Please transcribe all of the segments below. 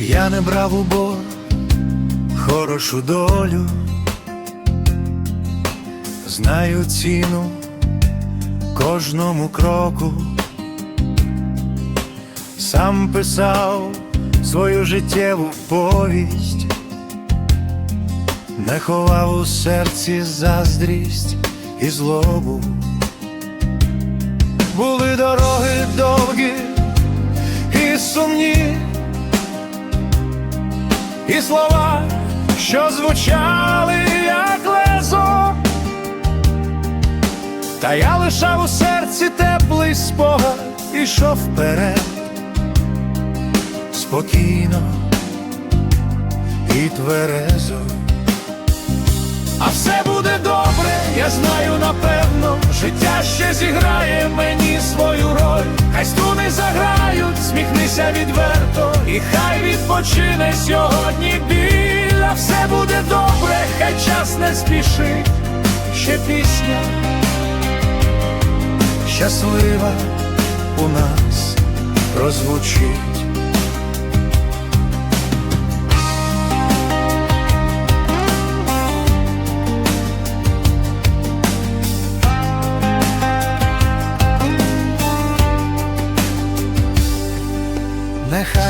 не брав у бор хорошу долю, знаю ціну кожному кроку, сам писав свою життєву повість, не ховав у серці заздрість і злобу. Були дороги довгі і сумні, слова, що звучали як лезо, та я лишав у серці теплий спогад ішов вперед, спокійно і тверезо. А все буде добре, я знаю напевно, життя ще зіграє мені свою роль. Хай струни заграють, сміхнися відверто, і хай відпочине сьогодні біль. А все буде добре, хай час не спішить, ще пісня щаслива у нас прозвучить.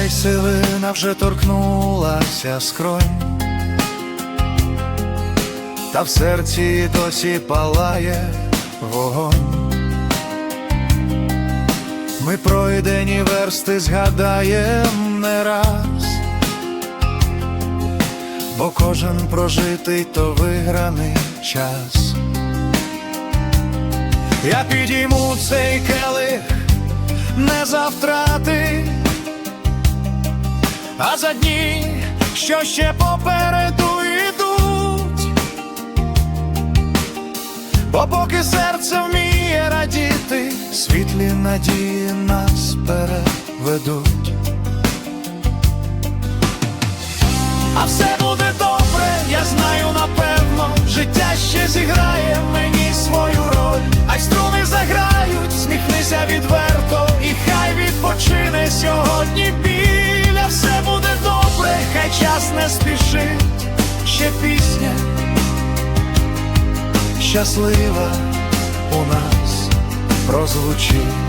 Нехай сивина вже торкнулася скронь, та в серці досі палає вогонь. Ми пройдені версти згадаєм не раз, бо кожен прожитий то виграний час. Я підійму цей келих не за а за дні, що ще попереду йдуть. Бо поки серце вміє радіти, світлі надії нас переведуть. А все час не спішить, ще пісня щаслива у нас прозвучить.